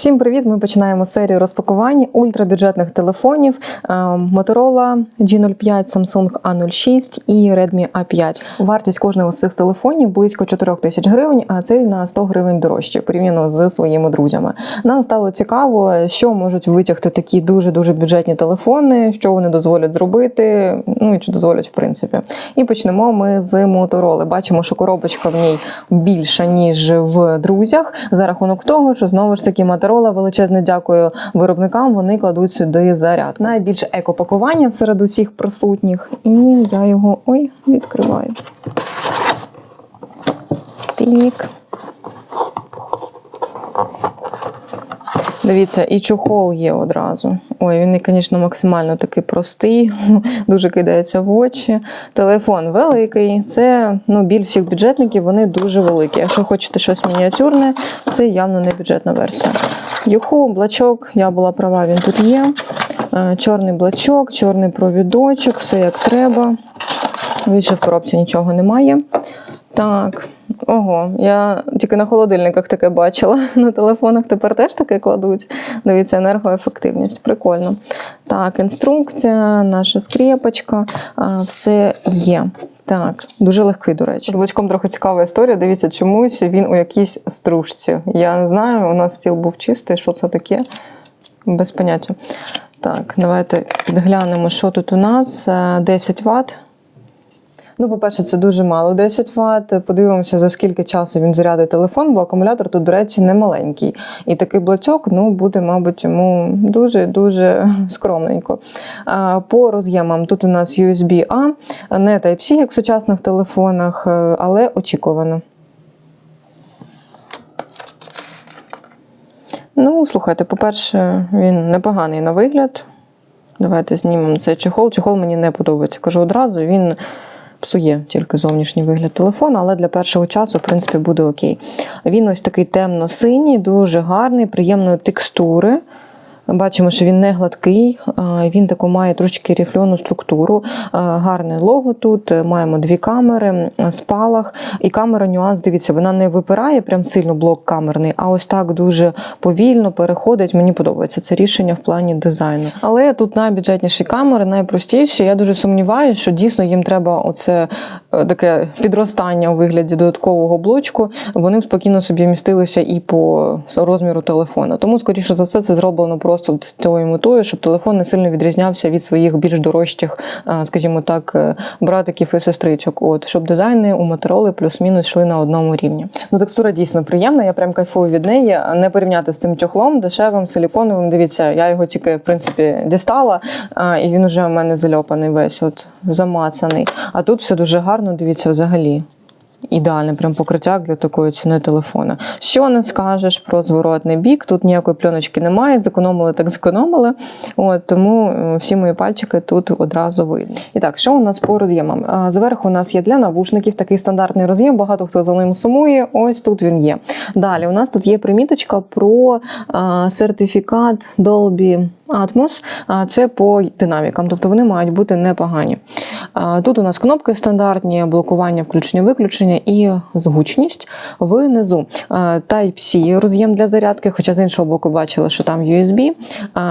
Всім привіт! Ми починаємо серію розпакувань ультрабюджетних телефонів е, Motorola G05, Samsung A06 і Redmi A5. Вартість кожного з цих телефонів близько 4 тисяч гривень, а цей на 100 гривень дорожче порівняно з своїми друзями. Нам стало цікаво, що можуть витягти такі дуже дуже бюджетні телефони, що вони дозволять зробити, ну і чи дозволять в принципі. І почнемо ми з Motorola. Бачимо, що коробочка в ній більша ніж в друзях, за рахунок того, що знову ж таки Motorola, величезне дякую виробникам. Вони кладуть сюди заряд. Найбільше екопакування серед усіх присутніх, і я його ой відкриваю. Тик. Дивіться, і чохол є одразу. Ой, він, звісно, максимально такий простий, дуже кидається в очі. Телефон великий. Це ну, біль всіх бюджетників, вони дуже великі. Якщо хочете щось мініатюрне, це явно не бюджетна версія. Юху, блачок, я була права, він тут є. Е, Чорний блачок, чорний провідочок, все як треба. Більше в коробці нічого немає. Так, ого, я тільки на холодильниках таке бачила. На телефонах тепер теж таке кладуть. Дивіться, енергоефективність. Прикольно. Так, інструкція, наша скріпочка, все є. Так, дуже легкий, до речі. З трохи цікава історія. Дивіться, чомусь він у якійсь стружці. Я не знаю, у нас стіл був чистий, що це таке? Без поняття. Так, давайте підглянемо, що тут у нас. Е, 10 Вт. Ну, по-перше, це дуже мало 10 Вт. Подивимося, за скільки часу він зарядить телефон, бо акумулятор тут, до речі, не маленький. І такий блочок ну, буде, мабуть, йому дуже-дуже скромненько. По роз'ємам тут у нас USB-A, не Type-C, як в сучасних телефонах, е, але очікувано. Ну, слухайте, по-перше, він непоганий на вигляд. Давайте знімемо цей чехол. Чехол мені не подобається. Кажу одразу, він псує тільки зовнішній вигляд телефона, але для першого часу, в принципі, буде окей. Він ось такий темно-синій, дуже гарний, приємної текстури. Бачимо, що він не гладкий, він таку має трошки ріфльону структуру. Гарне лого тут. Маємо дві камери, спалах. І камера нюанс, дивіться, вона не випирає прям сильно блок камерний, а ось так дуже повільно переходить. Мені подобається це рішення в плані дизайну. Але тут найбюджетніші камери, найпростіші. Я дуже сумніваюся, що дійсно їм треба оце е, таке підростання у вигляді додаткового блочку. Вони б спокійно собі вмістилися і по розміру телефона. Тому, скоріше за все, це зроблено просто з тою метою, щоб телефон не сильно відрізнявся від своїх більш дорожчих, е, скажімо так, е, братиків і сестричок. От щоб дизайни у Motorola плюс-мінус йшли на одному рівні. Ну, текстура дійсно приємна. Я прям кайфую від неї. Не порівняти з тим чохлом, дешевим, силіконовим. Дивіться, я його тільки в принципі дістала, і він уже у мене зальопаний весь, от замацаний. А тут все дуже гарно. Дивіться, взагалі. Ідеальне прям покриття для такої ціни телефона. Що не скажеш про зворотний бік? Тут ніякої пленочки немає. Зекономили, так зекономили. От тому е, всі мої пальчики тут одразу видно. І так, що у нас по роз'ємам? Зверху у нас є для навушників такий стандартний роз'єм. Багато хто за ним сумує. Ось тут він є. Далі у нас тут є приміточка про сертифікат Dolby Atmos. Це по динамікам, тобто вони мають бути непогані. Тут у нас кнопки стандартні, блокування, включення, виключення і згучність. Внизу Type-C роз'єм для зарядки, хоча з іншого боку бачили, що там USB.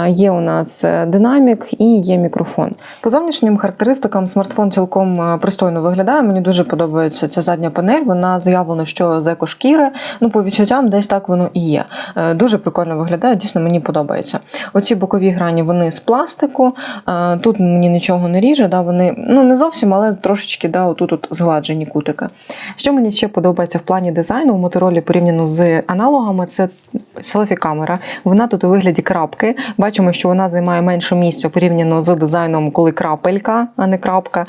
Є у нас е, динамік і є мікрофон. По зовнішнім характеристикам смартфон цілком е, пристойно виглядає. Мені дуже подобається ця задня панель. Вона заявлена, що з екошкіри. Ну, по відчуттям, десь так воно і є. Е, Дуже прикольно виглядає, дійсно мені подобається. Оці бокові грані вони з пластику. Е, Тут мені нічого не ріже, да, вони ну не зовсім, але трошечки да, отут от згладжені кутики. Що мені ще подобається в плані дизайну у Motorola порівняно з аналогами, це селфі-камера. Вона тут у вигляді крапки. Бачимо, що вона займає менше місця порівняно з дизайном, коли крапелька, а не крапка. Е,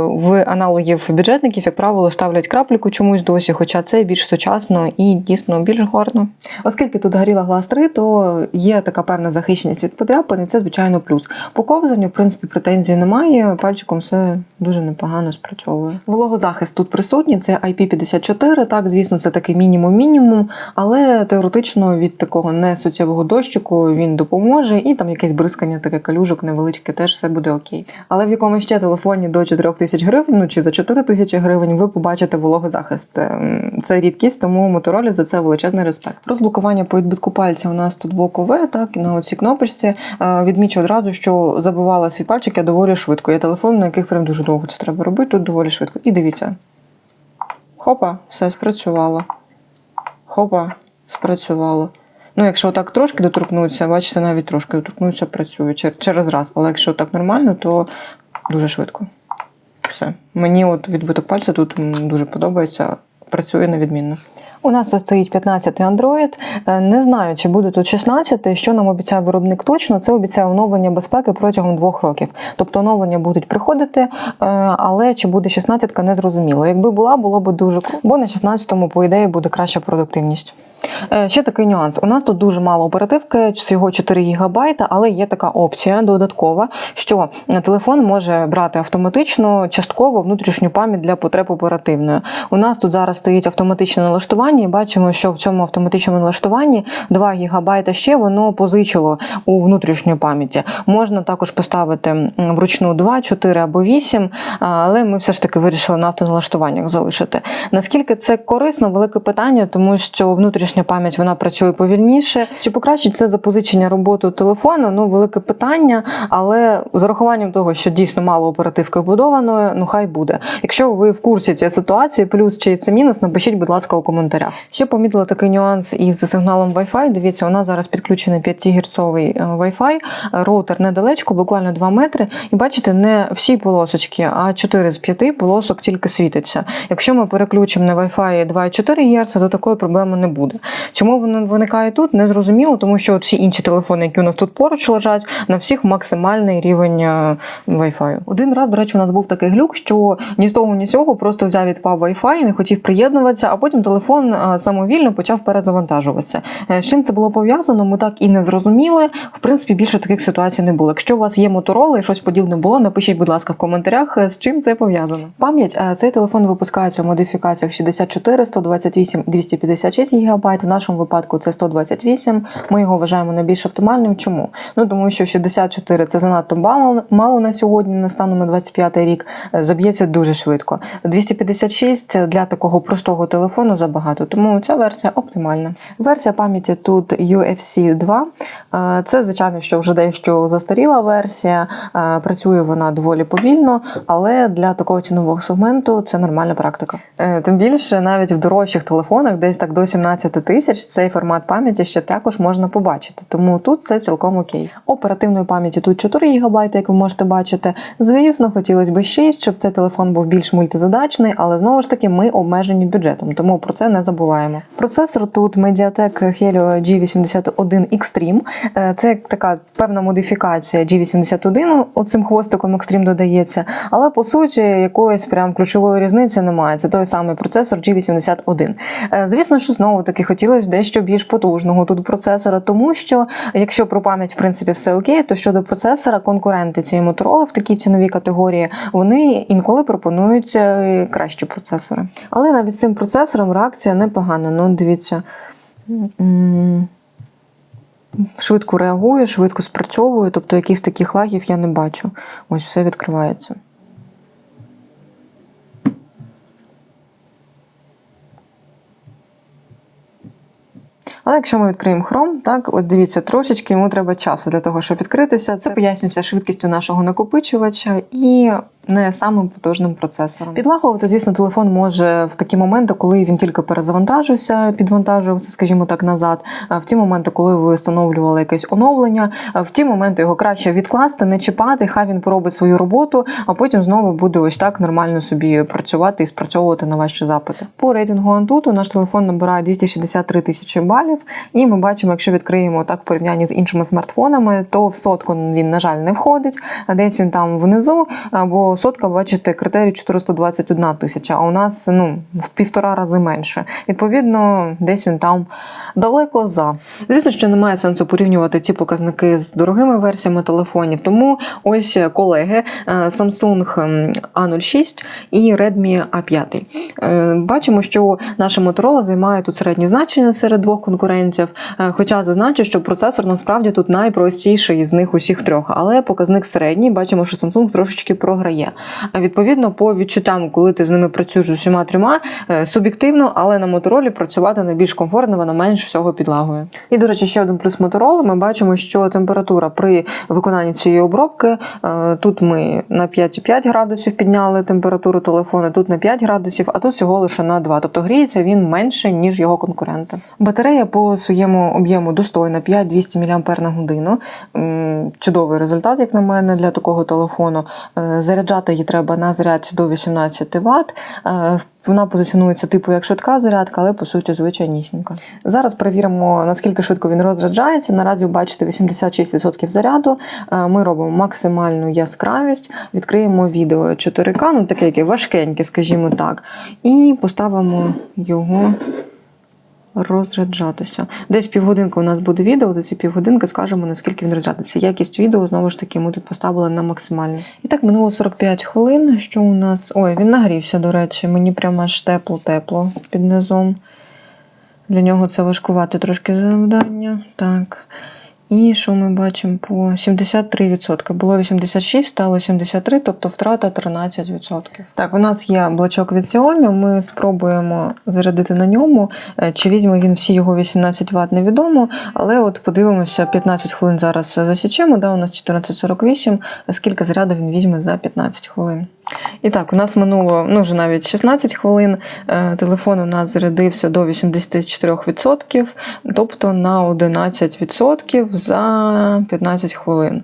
В аналогів бюджетників, як правило, ставлять крапельку чомусь досі, хоча це більш сучасно і дійсно більш гарно. Оскільки тут горіла глаз 3, то є така певна захищеність від подряпин, це звичайно плюс. По ковзанню, в принципі, претензій немає. Пальчиком все дуже непогано спрацьовує. Вологозахист тут присутній. Телефоні це IP54. Так, звісно, це такий мінімум-мінімум, але теоретично від такого несуттєвого дощику він допоможе, і там якесь бризкання, таке калюжок невеличке, теж все буде окей. Але в якомусь ще телефоні до 4 тисяч гривень, ну чи за 4 тисячі гривень, ви побачите вологозахист. Ем, Це рідкість, тому Motorola за це величезний респект. Розблокування по відбитку пальця у нас тут бокове, так і на оцій кнопочці. Е, Відмічу одразу, що забивала свій пальчик я доволі швидко. Є телефон, на яких прям дуже довго це треба робити. Тут доволі швидко. І дивіться. Хопа, все спрацювало. Хопа, спрацювало. Ну, якщо так трошки доторкнуться, бачите, навіть трошки доторкнуться, працює через раз. Але якщо так нормально, то дуже швидко. Все. Мені от відбиток пальця тут дуже подобається, працює на відмінно. У нас тут стоїть 15 Android. Е, Не знаю, чи буде тут 16. Що нам обіцяє виробник точно? Це обіцяє оновлення безпеки протягом двох років. Тобто оновлення будуть приходити, е, але чи буде 16 не зрозуміло. Якби була, було б дуже круто, бо на 16-му, по ідеї, буде краща продуктивність. Е, Ще такий нюанс. У нас тут дуже мало оперативки, всього 4 ГБ, але є така опція додаткова, що телефон може брати автоматично частково внутрішню пам'ять для потреб оперативної. У нас тут зараз стоїть автоматичне налаштування, і бачимо, що в цьому автоматичному налаштуванні 2 ГБ ще воно позичило у внутрішню пам'яті. Можна також поставити вручну 2, 4 або 8, але ми все ж таки вирішили на автоналаштуваннях залишити. Наскільки це корисно, велике питання, тому що внутрішня пам'ять вона працює повільніше. Чи покращить це запозичення роботи телефону? Ну, велике питання, але з урахуванням того, що дійсно мало оперативки вбудованої, ну хай буде. Якщо ви в курсі цієї ситуації, плюс чи це мінус, напишіть, будь ласка, у коментарях. Ще помітила такий нюанс із сигналом Wi-Fi. Дивіться, у нас зараз підключений 5 герцовий Wi-Fi, роутер недалечко, буквально 2 метри. І бачите, не всі полосочки, а 4 з 5 полосок тільки світиться. Якщо ми переключимо на Wi-Fi 2,4 Гц, то такої проблеми не буде. Чому воно виникає тут? Не зрозуміло, тому що всі інші телефони, які у нас тут поруч лежать, на всіх максимальний рівень е, Wi-Fi. Один раз, до речі, у нас був такий глюк, що ні з того, ні з цього просто взяв відпав Wi-Fi, не хотів приєднуватися, а потім телефон е, самовільно почав перезавантажуватися. Е, З чим це було пов'язано, ми так і не зрозуміли. В принципі, більше таких ситуацій не було. Якщо у вас є Motorola і щось подібне було, напишіть, будь ласка, в коментарях, з чим це пов'язано. Пам'ять цей телефон випускається в модифікаціях 64, 128, 256 ГБ. В нашому випадку це 128. Ми його вважаємо найбільш оптимальним. Чому? Ну тому що 64 це занадто мало, на сьогодні, на станом на 25 рік. Заб'ється дуже швидко. 256 для такого простого телефону забагато, тому ця версія оптимальна. Версія пам'яті тут UFC 2. Е, Це, звичайно, що вже дещо застаріла версія. Е, Працює вона доволі повільно, але для такого цінового сегменту це нормальна практика. Е, Тим більше, навіть в дорожчих телефонах, десь так до 17 тисяч, цей формат пам'яті ще також можна побачити. Тому тут це цілком окей. Оперативної пам'яті тут 4 ГБ, як ви можете бачити. Звісно, хотілося б 6, щоб цей телефон був більш мультизадачний, але знову ж таки ми обмежені бюджетом, тому про це не забуваємо. Процесор тут Mediatek Helio G81 Extreme. Е, Це така певна модифікація G81, оцим хвостиком Extreme додається, але по суті якоїсь прям ключової різниці немає. Це той самий процесор G81. Е, Звісно, що знову таки хотілося дещо більш потужного тут процесора, тому що якщо про пам'ять в принципі все окей, то щодо процесора конкуренти цієї Motorola в такій ціновій категорії вони інколи пропонують е, кращі процесори. Але навіть цим процесором реакція непогана. Ну, дивіться. Швидко реагує, швидко спрацьовує, тобто якихось таких лагів я не бачу. Ось все відкривається. Але якщо ми відкриємо Chrome, так от дивіться, трошечки йому треба часу для того, щоб відкритися. Це пояснюється швидкістю нашого накопичувача і не самим потужним процесором. Підлагувати, звісно, телефон може в такі моменти, коли він тільки перезавантажився, підвантажувався, скажімо так, назад. В ті моменти, коли ви встановлювали якесь оновлення, в ті моменти його краще відкласти, не чіпати, хай він поробить свою роботу, а потім знову буде ось так нормально собі працювати і спрацьовувати на ваші запити. По рейтингу Antutu наш телефон набирає 263 тисячі балів, і ми бачимо, якщо відкриємо так в порівнянні з іншими смартфонами, то в сотку він, на жаль, не входить, десь він там внизу, або сотка, бачите, критерій 421 тисяча, а у нас ну, в півтора рази менше. Відповідно, десь він там далеко за. Звісно, що немає сенсу порівнювати ці показники з дорогими версіями телефонів. Тому ось колеги е, Samsung A06 і Redmi A5. Е, Бачимо, що наша Motorola займає тут середні значення серед двох конкурентів. Е, Хоча зазначу, що процесор насправді тут найпростіший із них усіх трьох, але показник середній. Бачимо, що Samsung трошечки програє. А Відповідно, по відчуттям, коли ти з ними працюєш з усіма трьома, е, суб'єктивно, але на Motorola працювати найбільш комфортно, вона менш всього підлагує. І, до речі, ще один плюс Motorola. Ми бачимо, що температура при виконанні цієї обробки е, тут ми на 5,5 градусів підняли температуру телефону, тут на 5 градусів, а тут всього лише на 2. Тобто гріється він менше, ніж його конкуренти. Батарея по своєму об'єму достойна 5200 мАч. Чудовий результат, як на мене, для такого телефону. Е, Заряджати її треба на зарядці до 18 Вт. Е, Вона позиціонується типу як швидка зарядка, але по суті звичайнісінька. Зараз перевіримо, наскільки швидко він розряджається. Наразі ви бачите 86% заряду. Е, Ми робимо максимальну яскравість, відкриємо відео 4К, ну таке яке важкеньке, скажімо так, і поставимо його розряджатися. Десь півгодинки у нас буде відео. За ці півгодинки скажемо, наскільки він розрядиться. Якість відео знову ж таки ми тут поставили на максимальну. І так минуло 45 хвилин. Що у нас? Ой, він нагрівся, до речі. Мені прямо аж тепло-тепло під низом. Для нього це важкувати трошки завдання. Так. І що ми бачимо по 73%. Було 86, стало 73, тобто втрата 13%. Так, у нас є блочок від Xiaomi, Ми спробуємо зарядити на ньому. Е, Чи візьме він всі його 18 Вт, невідомо. Але от подивимося, 15 хвилин зараз засічемо. Да, у нас 14.48. Скільки заряду він візьме за 15 хвилин? І так, у нас минуло ну вже навіть 16 хвилин. Е, Телефон у нас зарядився до 84%, тобто на 11% за 15 хвилин.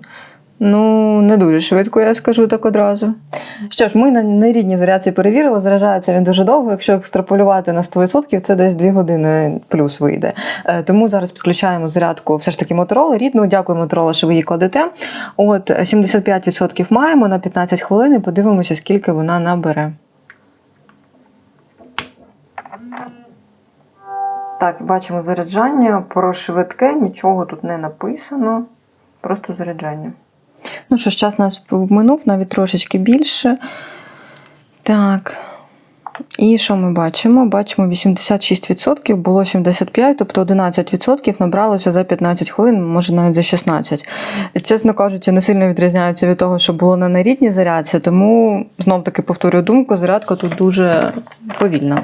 Ну, не дуже швидко, я скажу так одразу. Що ж, ми на нерідній зарядці перевірили, заряджається він дуже довго. Якщо екстраполювати на 100%, це десь 2 години плюс вийде. Е, Тому зараз підключаємо зарядку все ж таки Motorola рідну. Дякую, Motorola, що ви її кладете. От 75% маємо на 15 хвилин і подивимося, скільки вона набере. Так, бачимо заряджання. Про швидке нічого тут не написано. Просто заряджання. Ну що ж, час нас минув, навіть трошечки більше. Так. І що ми бачимо? Бачимо 86%, було 75%, тобто 11% набралося за 15 хвилин, може навіть за 16. Чесно кажучи, не сильно відрізняється від того, що було на нерідній зарядці, тому знов таки повторюю думку, зарядка тут дуже повільна.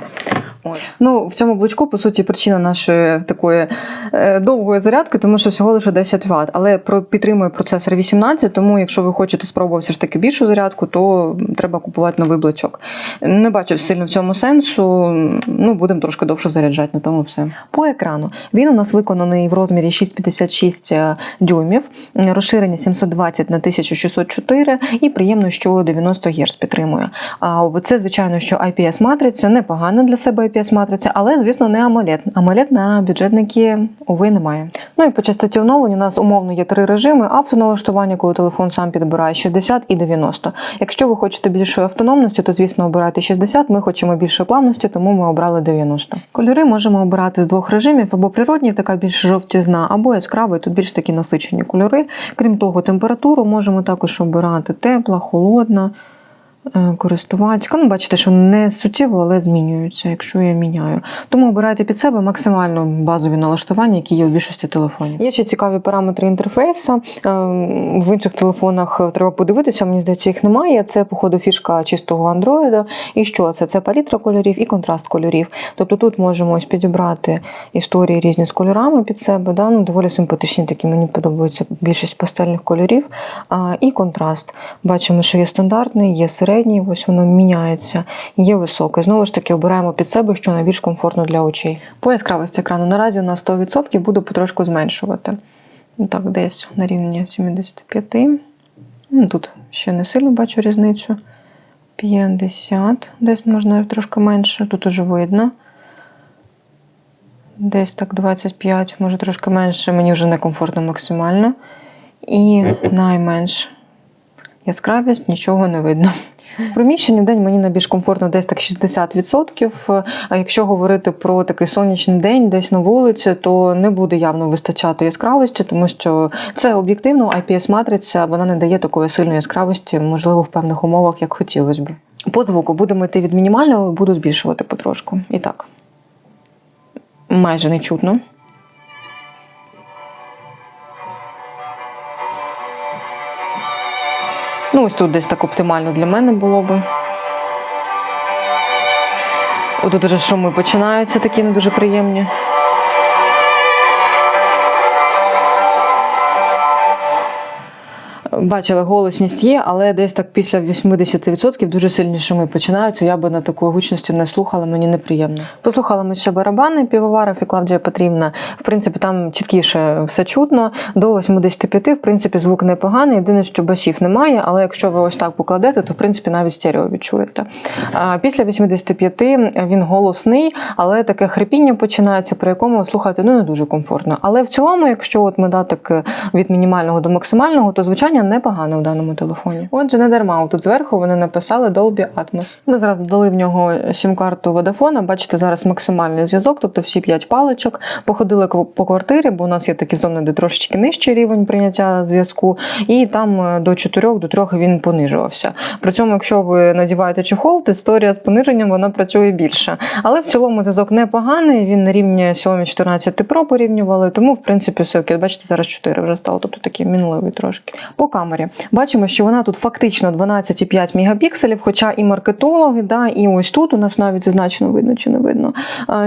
Ну, в цьому блочку, по суті, причина нашої такої е, довгої зарядки, тому що всього лише 10 Вт. Але про, підтримує процесор 18, тому якщо ви хочете спробувати все ж таки більшу зарядку, то треба купувати новий блочок. Не бачу сильно цьому сенсу. Ну, будемо трошки довше заряджати, на тому все. По екрану. Він у нас виконаний в розмірі 6,56 дюймів, розширення 720 на 1604 і приємно, що 90 Гц підтримує. А це, звичайно, що IPS-матриця, непогана для себе IPS-матриця, але, звісно, не AMOLED. AMOLED на бюджетники, уви, немає. Ну і по частоті оновлень у нас умовно є три режими: автоналаштування, коли телефон сам підбирає 60 і 90. Якщо ви хочете більшої автономності, то, звісно, обирайте 60. Ми хочемо більше плавності, тому ми обрали 90. Кольори можемо обирати з двох режимів: або природні, така більш жовтізна, або яскравий, тут більш такі насичені кольори. Крім того, температуру можемо також обирати тепла, холодна. Е, Користувацька. Ну, бачите, що не суттєво, але змінюються, якщо я міняю. Тому обирайте під себе максимально базові налаштування, які є у більшості телефонів. Є ще цікаві параметри інтерфейсу. Е, В інших телефонах треба подивитися, мені здається, їх немає. Це, походу, фішка чистого Android. І що це? Це палітра кольорів і контраст кольорів. Тобто тут можемо ось підібрати історії різні з кольорами під себе. Да? Ну, доволі симпатичні такі, мені подобаються більшість пастельних кольорів. І контраст. Бачимо, що є стандартний, є середній, ось воно міняється, є високий. Знову ж таки, обираємо під себе, що найбільш комфортно для очей. По яскравості екрану наразі на 100% буду потрошку зменшувати. Ну, Так, десь на рівні 75. Ну, Тут ще не сильно бачу різницю. 50, десь можна трошки менше, тут уже видно. Десь так 25, може трошки менше, мені вже некомфортно максимально. І найменш яскравість нічого не видно. В приміщенні в день мені найбільш комфортно десь так 60%. А якщо говорити про такий сонячний день, десь на вулиці, то не буде явно вистачати яскравості, тому що це об'єктивно IPS-матриця, вона не дає такої сильної яскравості, можливо, в певних умовах, як хотілося б. По звуку будемо йти від мінімального, буду збільшувати потрошку. І так. Майже не чутно. Ну, ось тут десь так оптимально для мене було би. Отут уже шуми починаються такі не дуже приємні. Бачила, голосність є, але десь так після 80% дуже сильні шуми починаються. Я би на таку гучністю не слухала, мені неприємно. Послухала ми ще барабани Півоваров і Клавдія Петрівна. В принципі, там чіткіше все чутно. До 85, в принципі, звук непоганий. Єдине, що басів немає, але якщо ви ось так покладете, то в принципі навіть стерео відчуєте. Після 85 він голосний, але таке хрипіння починається, при якому слухати ну не дуже комфортно. Але в цілому, якщо от ми дати від мінімального до максимального, то звичайно непогане у даному телефоні. Отже, не дарма тут зверху вони написали Dolby Atmos. Ми зараз додали в нього сім-карту Vodafone. Бачите, зараз максимальний зв'язок, тобто всі п'ять паличок. Походили по квартирі, бо у нас є такі зони, де трошечки нижчий рівень прийняття зв'язку, і там е, до 4 до 3 він понижувався. При цьому, якщо ви надіваєте чехол, то історія з пониженням вона працює більше. Але в цілому зв'язок непоганий. Він на рівні Xiaomi 14 Pro порівнювали, тому в принципі все окей. Бачите, зараз 4 вже стало, тобто такий мінливий трошки. По камері бачимо, що вона тут фактично 12,5 мегапікселів, хоча і маркетологи, да, і ось тут у нас навіть зазначено видно чи не видно,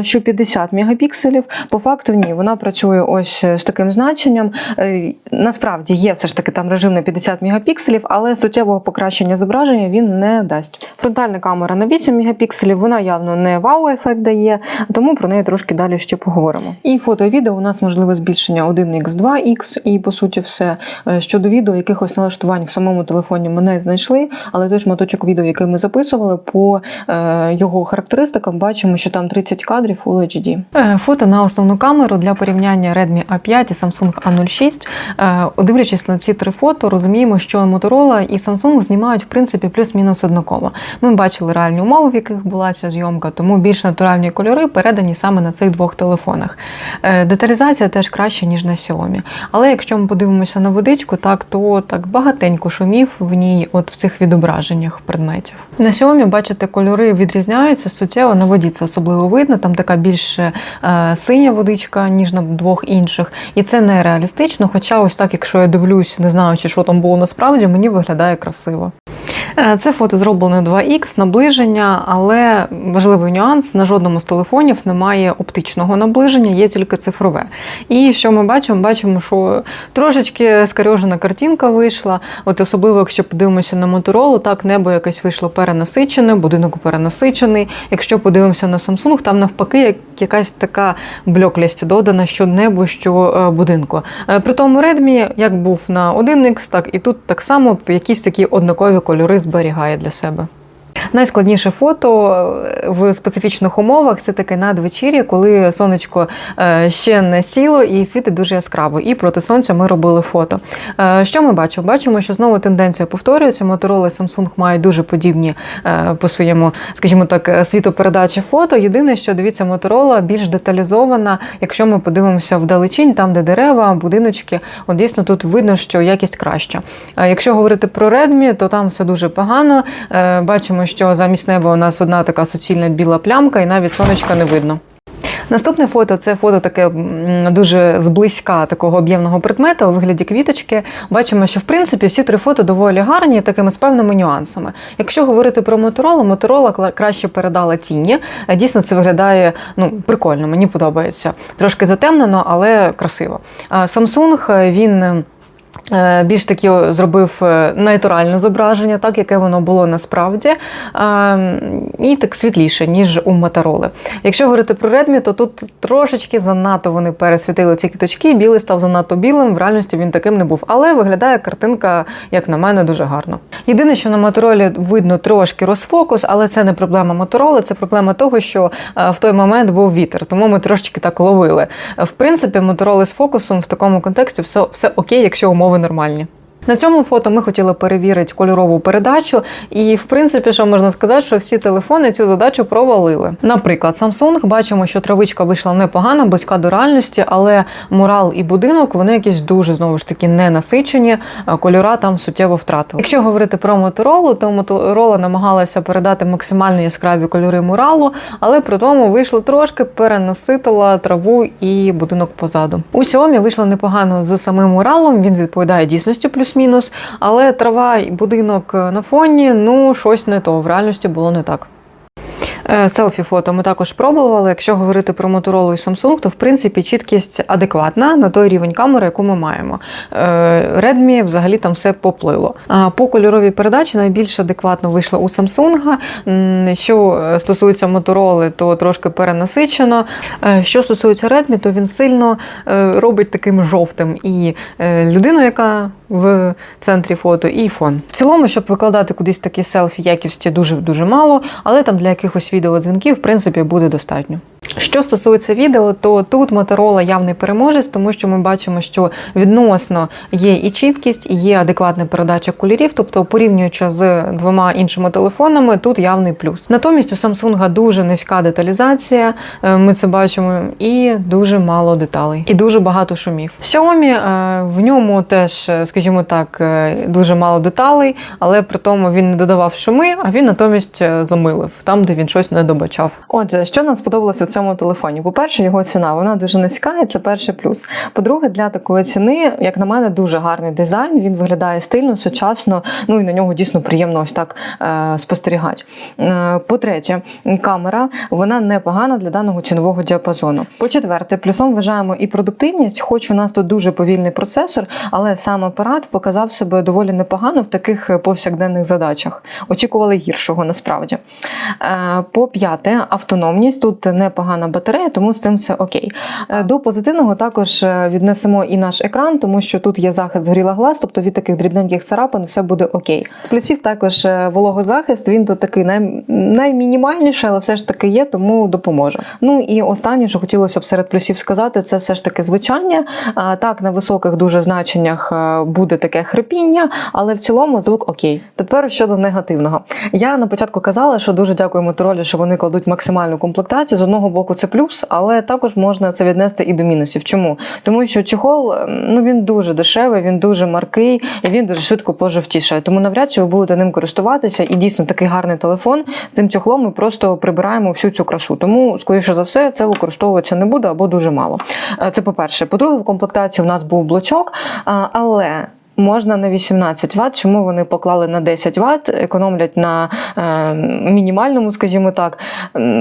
що 50 мегапікселів. По факту ні, вона працює ось з таким значенням. Е, Насправді є все ж таки там режим на 50 мегапікселів, але суттєвого покращення зображення він не дасть. Фронтальна камера на 8 мегапікселів, вона явно не вау-ефект дає, тому про неї трошки далі ще поговоримо. І фото і відео у нас можливе збільшення 1х, 2х, і по суті все. Е, Щодо відео, якихось налаштувань в самому телефоні ми не знайшли, але той шматочок відео, який ми записували, по е, його характеристикам бачимо, що там 30 кадрів Full HD. Е, Фото на основну камеру для порівняння Redmi A5 і Samsung A06. Е, Дивлячись на ці три фото, розуміємо, що Motorola і Samsung знімають в принципі плюс-мінус однаково. Ми бачили реальні умови, в яких була ця зйомка, тому більш натуральні кольори передані саме на цих двох телефонах. Деталізація теж краще, ніж на Xiaomi. Але якщо ми подивимося на водичку, так то так багатенько шумів в ній, от в цих відображеннях предметів. На Xiaomi, бачите, кольори відрізняються суттєво. На воді це особливо видно. Там така більш е, синя водичка, ніж на двох інших. І це не реалістично. Хоча, ось так, якщо я дивлюсь, не знаючи, що там було насправді, мені виглядає красиво. Е, Це фото зроблено 2х наближення, але важливий нюанс: на жодному з телефонів немає оптичного наближення, є тільки цифрове. І що ми бачимо? Бачимо, що трошечки скарьожена картинка вийшла. От особливо, якщо подивимося на Моторолу, так небо якесь вийшло перенасичене, будинок перенасичений. Якщо подивимося на Samsung, там навпаки якась така блеклість додана, що небо, що е, будинку. Е, При тому Redmi, як був на 1X, так і тут так само якісь такі однакові кольори зберігає для себе. Найскладніше фото е, в специфічних умовах це таке надвечір'я, коли сонечко е, ще не сіло і світить дуже яскраво. І проти сонця ми робили фото. Е, Що ми бачимо? Бачимо, що знову тенденція повторюється. Motorola і Samsung мають дуже подібні по своєму, скажімо так, світопередачі фото. Єдине, що дивіться, Motorola більш деталізована. Якщо ми подивимося вдалечінь, там де дерева, будиночки, от дійсно тут видно, що якість краща. Якщо говорити про Redmi, то там все дуже погано. Бачимо, що замість неба у нас одна така суцільна біла плямка, і навіть сонечка не видно. Наступне фото це фото таке дуже зблизька такого об'ємного предмета у вигляді квіточки. Бачимо, що в принципі всі три фото доволі гарні, такими з певними нюансами. Якщо говорити про Motorola кла- краще передала тіні. Е, Дійсно, це виглядає ну прикольно, мені подобається. Трошки затемнено, але красиво. Samsung е, він. Е, Більш таки зробив е, натуральне зображення, так яке воно було насправді, е, і так світліше, ніж у Мотороли. Якщо говорити про Redmi, то тут трошечки занадто вони пересвітили ці квіточки, білий став занадто білим, в реальності він таким не був. Але виглядає картинка, як на мене, дуже гарно. Єдине, що на Моторолі видно трошки розфокус, але це не проблема Мотороли, це проблема того, що в той момент був вітер, тому ми трошечки так ловили. В принципі, Мотороли з фокусом в такому контексті все, все окей, якщо умови нормальні. На цьому фото ми хотіли перевірити кольорову передачу, і в принципі, що можна сказати, що всі телефони цю задачу провалили. Наприклад, Samsung бачимо, що травичка вийшла непогана, близька до реальності, але мурал і будинок вони якісь дуже знову ж таки не насичені. Кольора там суттєво втратили. Якщо говорити про Motorola, то Motorola намагалася передати максимально яскраві кольори муралу, але при тому вийшло трошки перенаситила траву і будинок позаду. У Xiaomi вийшло непогано з самим муралом. Він відповідає дійсності плюс-мінус, але трава і будинок на фоні ну щось не то. В реальності було не так. Е, Селфі-фото ми також пробували. Якщо говорити про Motorola і Samsung, то в принципі чіткість адекватна на той рівень камери, яку ми маємо. Е, Redmi взагалі там все поплило. А по кольоровій передачі найбільш адекватно вийшло у Samsung. Що е, стосується Motorola, то трошки перенасичено. Що стосується Redmi, то він сильно робить таким жовтим і людину, яка в центрі фото, і фон. В цілому, щоб викладати кудись такі селфі, якісті дуже дуже мало, але там для якихось відеодзвінків, в принципі, буде достатньо. Що стосується відео, то тут Motorola явний переможець, тому що ми бачимо, що відносно є і чіткість, і є адекватна передача кольорів, тобто порівнюючи з двома іншими телефонами, тут явний плюс. Натомість у Samsung дуже низька деталізація, е, ми це бачимо, і дуже мало деталей, і дуже багато шумів. Xiaomi е, в ньому теж, е, скажімо так, дуже мало деталей, але при тому він не додавав шуми, а він натомість замилив там, де він щось не добачав. Отже, що нам сподобалося цьому телефоні? По-перше, його ціна вона дуже низька, і це перший плюс. По-друге, для такої ціни, як на мене, дуже гарний дизайн. Він виглядає стильно, сучасно. Ну і на нього дійсно приємно ось так е, спостерігати. Е, по-третє, камера вона непогана для даного цінового діапазону. По-четверте, плюсом вважаємо і продуктивність, хоч у нас тут дуже повільний процесор, але сам апарат показав себе доволі непогано в таких повсякденних задачах. Очікували гіршого насправді. Е, По п'яте, автономність. Тут непогана батарея, тому з цим все окей. Е, До позитивного також е, віднесемо і наш екран, тому що тут є захист горіла глаз, тобто від таких дрібненьких царапин все буде окей. З плюсів також е, вологозахист, він тут такий най... наймінімальніший, але все ж таки є, тому допоможе. Ну і останнє, що хотілося б серед плюсів сказати, це все ж таки звучання. Так, на високих дуже значеннях буде таке хрипіння, але в цілому звук окей. Тепер щодо негативного. Я на початку казала, що дуже дякую Моторолі, що вони кладуть максимальну комплектацію. З одного боку, це плюс, але також можна це віднести і до мінусів. Чому? Тому що чехол ем, ну він дуже дешевий, він дуже маркий і він дуже швидко пожовтішає. Тому навряд чи ви будете ним користуватися. І дійсно такий гарний телефон. Цим чохлом ми просто прибираємо всю цю красу. Тому, скоріше за все, це використовуватися не буде або дуже мало. Е, Це по-перше. По-друге, в комплектації у нас був блочок, але. Можна на 18 Вт. Чому вони поклали на 10 Вт, економлять на е, мінімальному, скажімо так,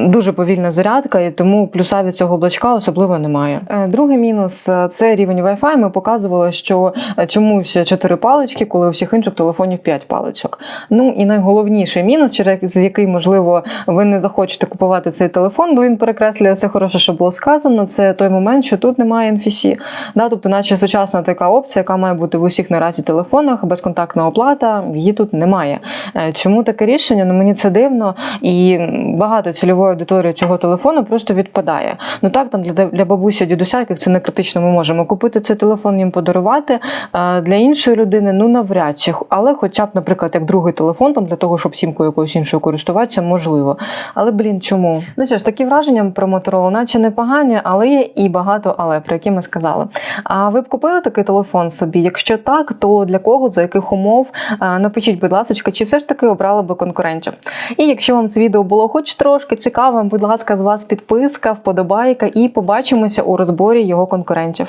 дуже повільна зарядка, і тому плюса від цього блочка особливо немає. Е, другий мінус е, це рівень Wi-Fi. Ми показували, що е, чомусь 4 палички, коли у всіх інших телефонів 5 паличок. Ну і найголовніший мінус, через який, можливо, ви не захочете купувати цей телефон, бо він перекреслює все хороше, що було сказано. Це той момент, що тут немає NFC. Да, тобто, наче сучасна така опція, яка має бути в усіх наразі телефонах, безконтактна оплата, її тут немає. Е, Чому таке рішення? Ну мені це дивно, і багато цільової аудиторії цього телефону просто відпадає. Ну так, там для, для бабусі, дідуся, яких це не критично, ми можемо купити цей телефон, їм подарувати. Е, Для іншої людини, ну навряд чи, але хоча б, наприклад, як другий телефон, там для того, щоб сімкою якоюсь іншою користуватися, можливо. Але блін, чому? Ну що ж, такі враження про Motorola, наче непогані, але є і багато але, про які ми сказали. А ви б купили такий телефон собі? Якщо так, то для кого, за яких умов? Е, Напишіть, будь ласка, чи все ж таки обрали би конкурентів. І якщо вам це відео було хоч трошки цікавим, будь ласка, з вас підписка, вподобайка, і побачимося у розборі його конкурентів.